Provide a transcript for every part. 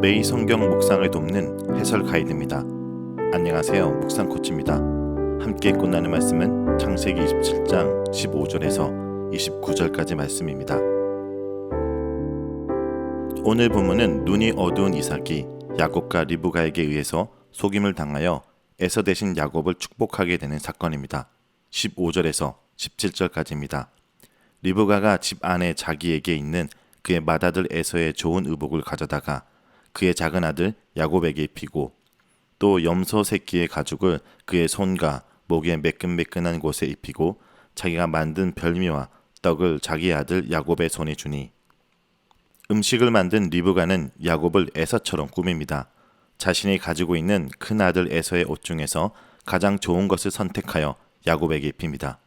매일 성경 묵상을 돕는 해설 가이드입니다. 안녕하세요. 묵상 코치입니다. 함께 꽃나는 말씀은 창세기 27장 15절에서 29절까지 말씀입니다. 오늘 본문은 눈이 어두운 이삭이 야곱과 리브가에게 의해서 속임을 당하여 에서 대신 야곱을 축복하게 되는 사건입니다. 15절에서 17절까지입니다. 리브가가 집 안에 자기에게 있는 그의 맏아들 에서의 좋은 의복을 가져다가 그의 작은 아들 야곱에게 입히고 또 염소 새끼의 가죽을 그의 손과 목에 매끈매끈한 곳에 입히고 자기가 만든 별미와 떡을 자기 아들 야곱의 손에 주니 음식을 만든 리브가는 야곱을 에서처럼 꾸밉니다. 자신이 가지고 있는 큰 아들 에서의 옷 중에서 가장 좋은 것을 선택하여 야곱에게 입힙니다.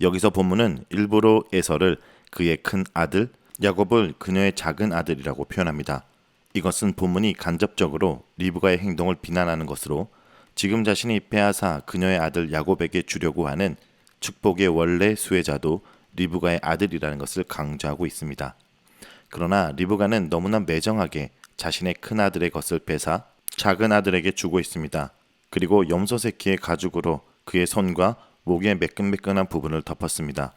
여기서 본문은 일부러 에서를 그의 큰 아들 야곱을 그녀의 작은 아들이라고 표현합니다. 이것은 본문이 간접적으로 리브가의 행동을 비난하는 것으로 지금 자신이 빼앗아 그녀의 아들 야곱에게 주려고 하는 축복의 원래 수혜자도 리브가의 아들이라는 것을 강조하고 있습니다. 그러나 리브가는 너무나 매정하게 자신의 큰 아들의 것을 빼사 작은 아들에게 주고 있습니다. 그리고 염소 새끼의 가죽으로 그의 손과 목의 매끈매끈한 부분을 덮었습니다.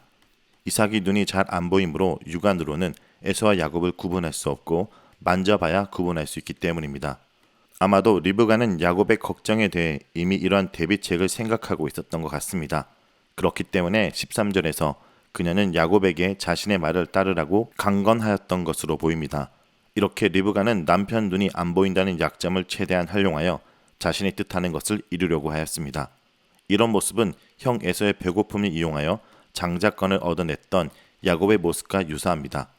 이삭이 눈이 잘 안 보이므로 육안으로는 에서와 야곱을 구분할 수 없고 만져봐야 구분할 수 있기 때문입니다. 아마도 리브가는 야곱의 걱정에 대해 이미 이러한 대비책을 생각하고 있었던 것 같습니다. 그렇기 때문에 13절에서 그녀는 야곱에게 자신의 말을 따르라고 강건하였던 것으로 보입니다. 이렇게 리브가는 남편 눈이 안 보인다는 약점을 최대한 활용하여 자신이 뜻하는 것을 이루려고 하였습니다. 이런 모습은 형 에서의 배고픔을 이용하여 장자권을 얻어냈던 야곱의 모습과 유사합니다.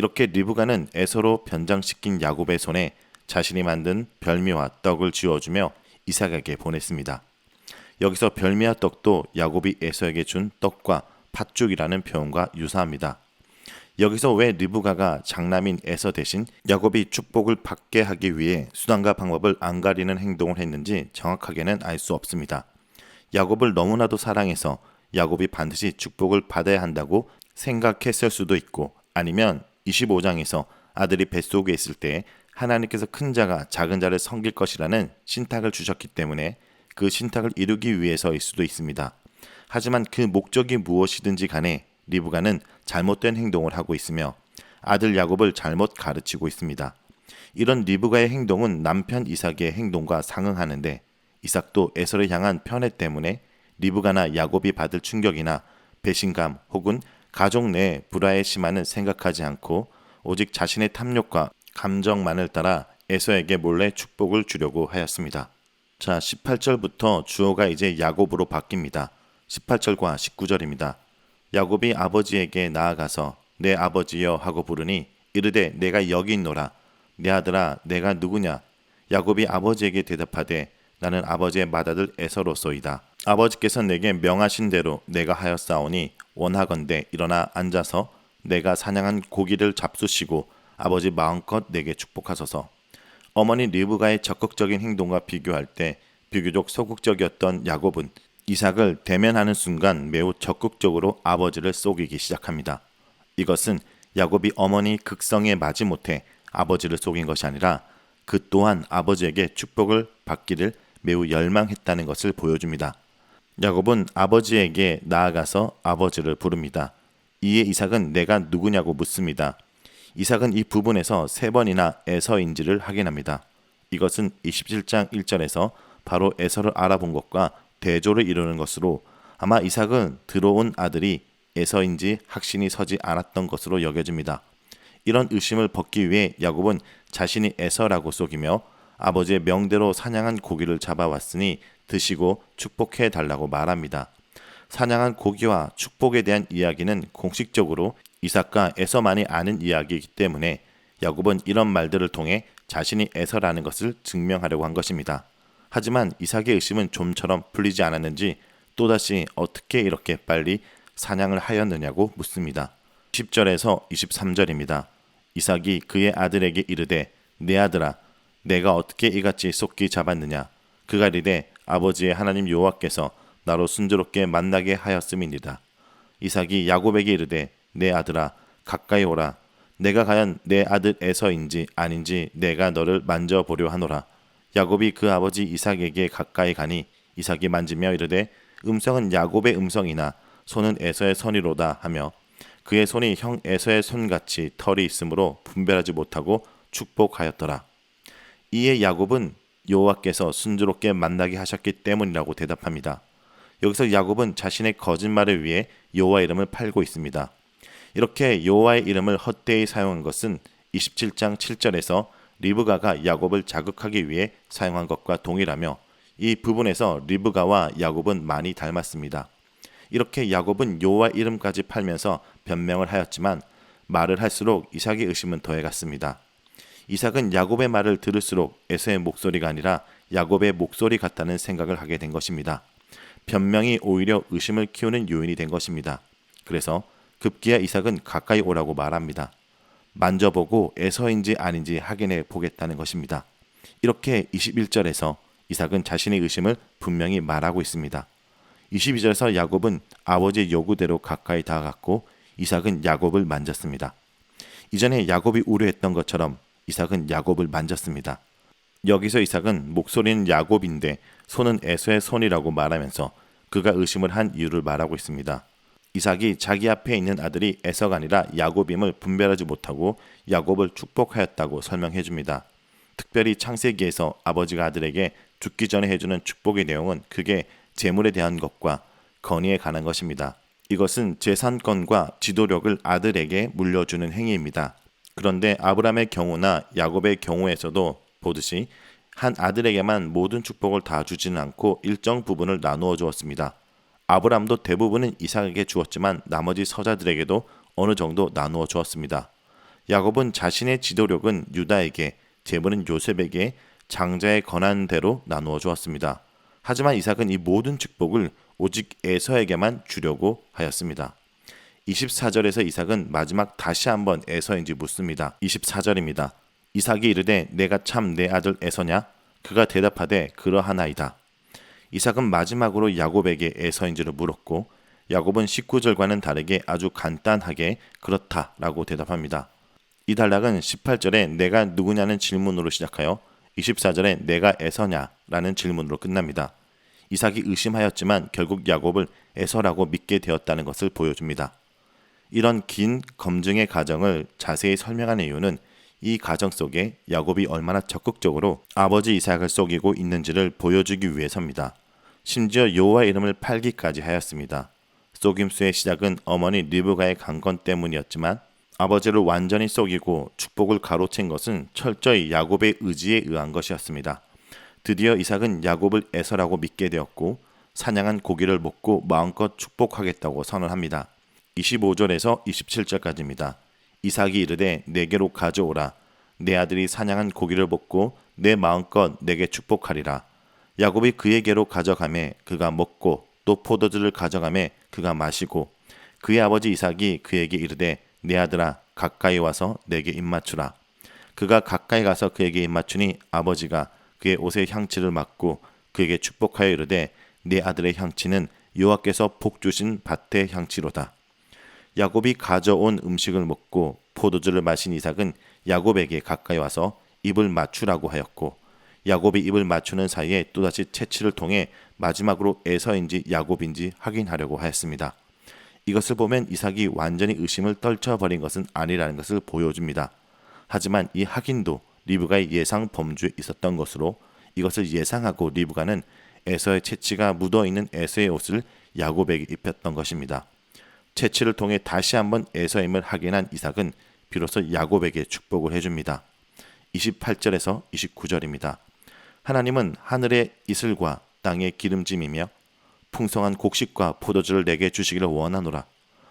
이렇게 리브가는 에서로 변장시킨 야곱의 손에 자신이 만든 별미와 떡을 쥐어주며 이삭에게 보냈습니다. 여기서 별미와 떡도 야곱이 에서에게 준 떡과 팥죽이라는 표현과 유사합니다. 여기서 왜 리브가가 장남인 에서 대신 야곱이 축복을 받게 하기 위해 수단과 방법을 안 가리는 행동을 했는지 정확하게는 알 수 없습니다. 야곱을 너무나도 사랑해서 야곱이 반드시 축복을 받아야 한다고 생각했을 수도 있고 아니면 25장에서 아들이 뱃속에 있을 때 하나님께서 큰 자가 작은 자를 섬길 것이라는 신탁을 주셨기 때문에 그 신탁을 이루기 위해서일 수도 있습니다. 하지만 그 목적이 무엇이든지 간에 리브가는 잘못된 행동을 하고 있으며 아들 야곱을 잘못 가르치고 있습니다. 이런 리브가의 행동은 남편 이삭의 행동과 상응하는데 이삭도 에서를 향한 편애 때문에 리브가나 야곱이 받을 충격이나 배신감 혹은 가족 내 불화의 심한은 생각하지 않고 오직 자신의 탐욕과 감정만을 따라 에서에게 몰래 축복을 주려고 하였습니다. 자, 18절부터 주어가 이제 야곱으로 바뀝니다. 18절과 19절입니다. 야곱이 아버지에게 나아가서 내 아버지여 하고 부르니 이르되 내가 여기 있노라 내 아들아 내가 누구냐 야곱이 아버지에게 대답하되 나는 아버지의 맏아들 에서로소이다. 아버지께서 내게 명하신 대로 내가 하였사오니 원하건대 일어나 앉아서 내가 사냥한 고기를 잡수시고 아버지 마음껏 내게 축복하소서. 어머니 리브가의 적극적인 행동과 비교할 때 비교적 소극적이었던 야곱은 이삭을 대면하는 순간 매우 적극적으로 아버지를 속이기 시작합니다. 이것은 야곱이 어머니 극성에 마지못해 아버지를 속인 것이 아니라 그 또한 아버지에게 축복을 받기를 매우 열망했다는 것을 보여줍니다. 야곱은 아버지에게 나아가서 아버지를 부릅니다. 이에 이삭은 내가 누구냐고 묻습니다. 이삭은 이 부분에서 세 번이나 에서인지를 확인합니다. 이것은 27장 1절에서 바로 에서를 알아본 것과 대조를 이루는 것으로 아마 이삭은 들어온 아들이 에서인지 확신이 서지 않았던 것으로 여겨집니다. 이런 의심을 벗기 위해 야곱은 자신이 에서라고 속이며 아버지의 명대로 사냥한 고기를 잡아왔으니 드시고 축복해 달라고 말합니다. 사냥한 고기와 축복에 대한 이야기는 공식적으로 이삭과 에서만이 아는 이야기이기 때문에 야곱은 이런 말들을 통해 자신이 에서라는 것을 증명하려고 한 것입니다. 하지만 이삭의 의심은 좀처럼 풀리지 않았는지 또다시 어떻게 이렇게 빨리 사냥을 하였느냐고 묻습니다. 10절에서 23절입니다. 이삭이 그의 아들에게 이르되 내 아들아 내가 어떻게 이같이 속기 잡았느냐 그가 이르되 아버지의 하나님 여호와께서 나로 순조롭게 만나게 하였음이니라 이삭이 야곱에게 이르되 내 아들아 가까이 오라 내가 과연 내 아들 에서인지 아닌지 내가 너를 만져보려 하노라. 야곱이 그 아버지 이삭에게 가까이 가니 이삭이 만지며 이르되 음성은 야곱의 음성이나 손은 에서의 손이로다 하며 그의 손이 형 에서의 손같이 털이 있으므로 분별하지 못하고 축복하였더라. 이에 야곱은 여호와께서 순조롭게 만나게 하셨기 때문이라고 대답합니다. 여기서 야곱은 자신의 거짓말을 위해 여호와 이름을 팔고 있습니다. 이렇게 여호와의 이름을 헛되이 사용한 것은 27장 7절에서 리브가가 야곱을 자극하기 위해 사용한 것과 동일하며 이 부분에서 리브가와 야곱은 많이 닮았습니다. 이렇게 야곱은 여호와 이름까지 팔면서 변명을 하였지만 말을 할수록 이삭의 의심은 더해갔습니다. 이삭은 야곱의 말을 들을수록 에서의 목소리가 아니라 야곱의 목소리 같다는 생각을 하게 된 것입니다. 변명이 오히려 의심을 키우는 요인이 된 것입니다. 그래서 급기야 이삭은 가까이 오라고 말합니다. 만져보고 에서인지 아닌지 확인해 보겠다는 것입니다. 이렇게 21절에서 이삭은 자신의 의심을 분명히 말하고 있습니다. 22절에서 야곱은 아버지의 요구대로 가까이 다가갔고 이삭은 야곱을 만졌습니다. 이전에 야곱이 우려했던 것처럼 이삭은 야곱을 만졌습니다. 여기서 이삭은 목소리는 야곱인데 손은 에서의 손이라고 말하면서 그가 의심을 한 이유를 말하고 있습니다. 이삭이 자기 앞에 있는 아들이 에서가 아니라 야곱임을 분별하지 못하고 야곱을 축복하였다고 설명해 줍니다. 특별히 창세기에서 아버지가 아들에게 죽기 전에 해주는 축복의 내용은 그게 재물에 대한 것과 건의에 관한 것입니다. 이것은 재산권과 지도력을 아들에게 물려주는 행위입니다. 그런데 아브라함의 경우나 야곱의 경우에서도 보듯이 한 아들에게만 모든 축복을 다 주지는 않고 일정 부분을 나누어 주었습니다. 아브라함도 대부분은 이삭에게 주었지만 나머지 서자들에게도 어느 정도 나누어 주었습니다. 야곱은 자신의 지도력은 유다에게, 재물은 요셉에게 장자의 권한대로 나누어 주었습니다. 하지만 이삭은 이 모든 축복을 오직 에서에게만 주려고 하였습니다. 24절에서 이삭은 마지막 다시 한번 에서인지 묻습니다. 24절입니다. 이삭이 이르되 내가 참 내 아들 에서냐? 그가 대답하되 그러하나이다. 이삭은 마지막으로 야곱에게 에서인지를 물었고 야곱은 19절과는 다르게 아주 간단하게 그렇다라고 대답합니다. 이 단락은 18절에 내가 누구냐는 질문으로 시작하여 24절에 내가 에서냐라는 질문으로 끝납니다. 이삭이 의심하였지만 결국 야곱을 에서라고 믿게 되었다는 것을 보여줍니다. 이런 긴 검증의 과정을 자세히 설명하는 이유는 이 과정 속에 야곱이 얼마나 적극적으로 아버지 이삭을 속이고 있는지를 보여주기 위해서입니다. 심지어 여호와 이름을 팔기까지 하였습니다. 속임수의 시작은 어머니 리브가의 강건 때문이었지만 아버지를 완전히 속이고 축복을 가로챈 것은 철저히 야곱의 의지에 의한 것이었습니다. 드디어 이삭은 야곱을 에서라고 믿게 되었고 사냥한 고기를 먹고 마음껏 축복하겠다고 선언합니다. 25절에서 27절까지입니다. 이삭이 이르되 내게로 가져오라. 내 아들이 사냥한 고기를 먹고 내 마음껏 내게 축복하리라. 야곱이 그에게로 가져가매 그가 먹고 또 포도주를 가져가매 그가 마시고 그의 아버지 이삭이 그에게 이르되 내 아들아 가까이 와서 내게 입맞추라. 그가 가까이 가서 그에게 입맞추니 아버지가 그의 옷의 향치를 맡고 그에게 축복하여 이르되 내 아들의 향치는 여호와께서 복 주신 밭의 향치로다. 야곱이 가져온 음식을 먹고 포도주를 마신 이삭은 야곱에게 가까이 와서 입을 맞추라고 하였고 야곱이 입을 맞추는 사이에 또다시 채취를 통해 마지막으로 에서인지 야곱인지 확인하려고 하였습니다. 이것을 보면 이삭이 완전히 의심을 떨쳐버린 것은 아니라는 것을 보여줍니다. 하지만 이 확인도 리브가의 예상 범주에 있었던 것으로 이것을 예상하고 리브가는 에서의 채취가 묻어 있는 에서의 옷을 야곱에게 입혔던 것입니다. 채취를 통해 다시 한번 에서임을 확인한 이삭은 비로소 야곱에게 축복을 해줍니다. 28절에서 29절입니다. 하나님은 하늘의 이슬과 땅의 기름짐이며 풍성한 곡식과 포도주를 내게 주시기를 원하노라.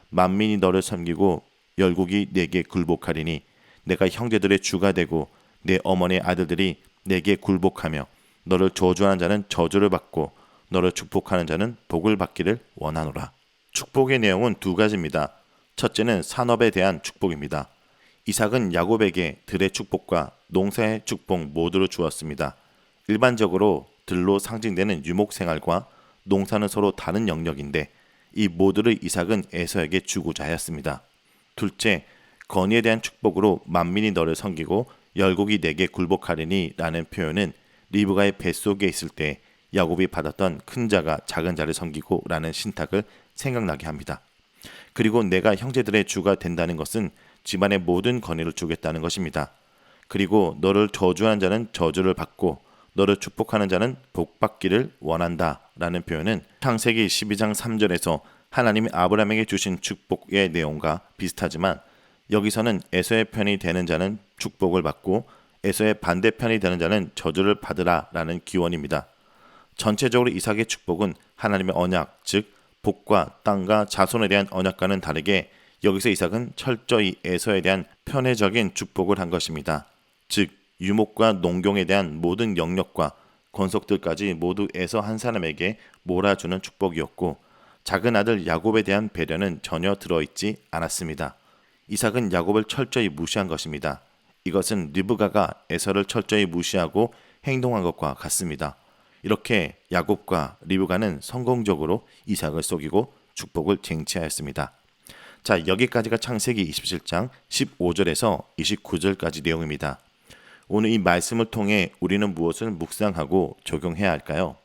만민이 너를 섬기고 열국이 내게 굴복하리니 내가 형제들의 주가 되고 내 어머니의 아들들이 내게 굴복하며 너를 저주하는 자는 저주를 받고 너를 축복하는 자는 복을 받기를 원하노라. 축복의 내용은 두 가지입니다. 첫째는 산업에 대한 축복입니다. 이삭은 야곱에게 들의 축복과 농사의 축복 모두를 주었습니다. 일반적으로 들로 상징되는 유목 생활과 농사는 서로 다른 영역인데 이 모두를 이삭은 에서에게 주고자 하였습니다. 둘째, 건의에 대한 축복으로 만민이 너를 섬기고 열국이 내게 굴복하리니라는 표현은 리브가의 뱃속에 있을 때 야곱이 받았던 큰 자가 작은 자를 섬기고라는 신탁을 생각나게 합니다. 그리고 내가 형제들의 주가 된다는 것은 집안의 모든 건의를 주겠다는 것입니다. 그리고 너를 저주하는 자는 저주를 받고 너를 축복하는 자는 복받기를 원한다 라는 표현은 창세기 12장 3절에서 하나님이 아브라함에게 주신 축복의 내용과 비슷하지만 여기서는 에서의 편이 되는 자는 축복을 받고 에서의 반대편이 되는 자는 저주를 받으라 라는 기원입니다. 전체적으로 이삭의 축복은 하나님의 언약, 즉 복과 땅과 자손에 대한 언약과는 다르게 여기서 이삭은 철저히 에서에 대한 편애적인 축복을 한 것입니다. 즉 유목과 농경에 대한 모든 영역과 권속들까지 모두 에서 한 사람에게 몰아주는 축복이었고 작은 아들 야곱에 대한 배려는 전혀 들어있지 않았습니다. 이삭은 야곱을 철저히 무시한 것입니다. 이것은 리브가가 에서를 철저히 무시하고 행동한 것과 같습니다. 이렇게 야곱과 리브가는 성공적으로 이삭을 속이고 축복을 쟁취하였습니다. 자, 여기까지가 창세기 27장 15절에서 29절까지 내용입니다. 오늘 이 말씀을 통해 우리는 무엇을 묵상하고 적용해야 할까요?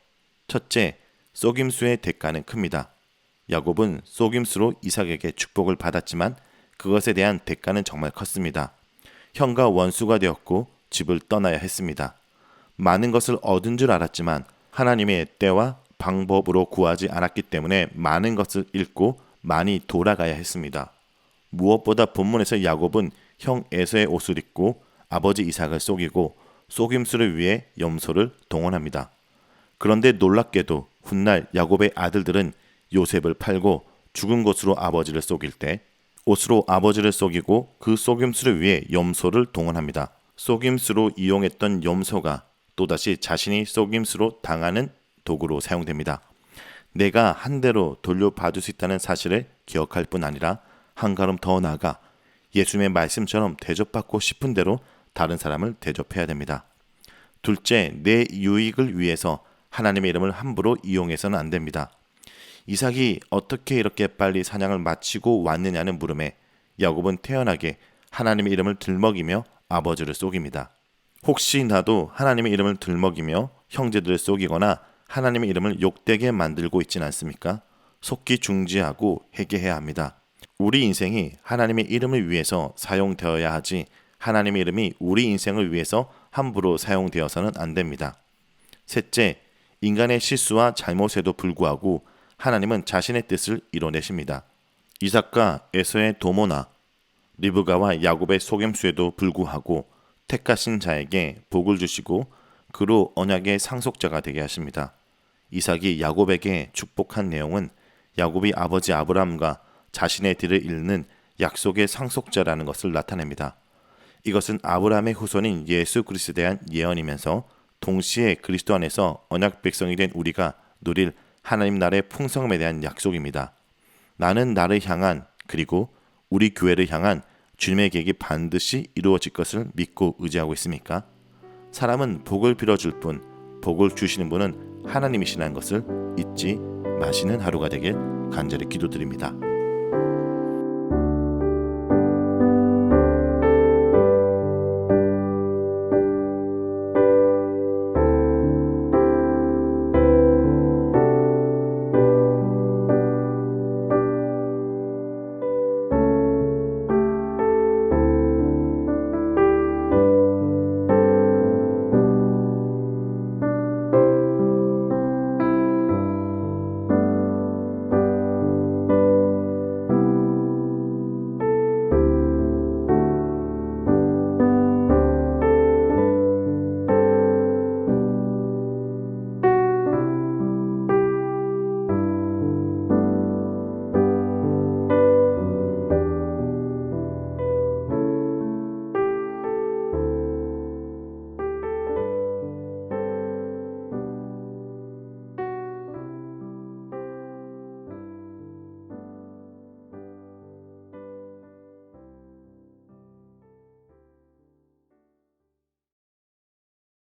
첫째, 속임수의 대가는 큽니다. 야곱은 속임수로 이삭에게 축복을 받았지만 그것에 대한 대가는 정말 컸습니다. 형과 원수가 되었고 집을 떠나야 했습니다. 많은 것을 얻은 줄 알았지만 하나님의 때와 방법으로 구하지 않았기 때문에 많은 것을 잃고 많이 돌아가야 했습니다. 무엇보다 본문에서 야곱은 형 에서의 옷을 입고 아버지 이삭을 속이고 속임수를 위해 염소를 동원합니다. 그런데 놀랍게도 훗날 야곱의 아들들은 요셉을 팔고 죽은 것으로 아버지를 속일 때 옷으로 아버지를 속이고 그 속임수를 위해 염소를 동원합니다. 속임수로 이용했던 염소가 또다시 자신이 속임수로 당하는 도구로 사용됩니다. 내가 한 대로 돌려받을 수 있다는 사실을 기억할 뿐 아니라 한 걸음 더 나아가 예수님의 말씀처럼 대접받고 싶은 대로 다른 사람을 대접해야 됩니다. 둘째, 내 유익을 위해서 하나님의 이름을 함부로 이용해서는 안 됩니다. 이삭이 어떻게 이렇게 빨리 사냥을 마치고 왔느냐는 물음에 야곱은 태연하게 하나님의 이름을 들먹이며 아버지를 속입니다. 혹시 나도 하나님의 이름을 들먹이며 형제들을 속이거나 하나님의 이름을 욕되게 만들고 있지는 않습니까? 속기 중지하고 회개해야 합니다. 우리 인생이 하나님의 이름을 위해서 사용되어야 하지 하나님의 이름이 우리 인생을 위해서 함부로 사용되어서는 안 됩니다. 셋째, 인간의 실수와 잘못에도 불구하고 하나님은 자신의 뜻을 이뤄내십니다. 이삭과 에서의 도모나 리브가와 야곱의 속임수에도 불구하고 택하신 자에게 복을 주시고 그로 언약의 상속자가 되게 하십니다. 이삭이 야곱에게 축복한 내용은 야곱이 아버지 아브라함과 자신의 뒤를 잇는 약속의 상속자라는 것을 나타냅니다. 이것은 아브라함의 후손인 예수 그리스도에 대한 예언이면서 동시에 그리스도 안에서 언약 백성이 된 우리가 누릴 하나님 나라의 풍성함에 대한 약속입니다. 나는 나를 향한 그리고 우리 교회를 향한 주님의 계획이 반드시 이루어질 것을 믿고 의지하고 있습니까? 사람은 복을 빌어줄 뿐 복을 주시는 분은 하나님이시라는 것을 잊지 마시는 하루가 되길 간절히 기도드립니다.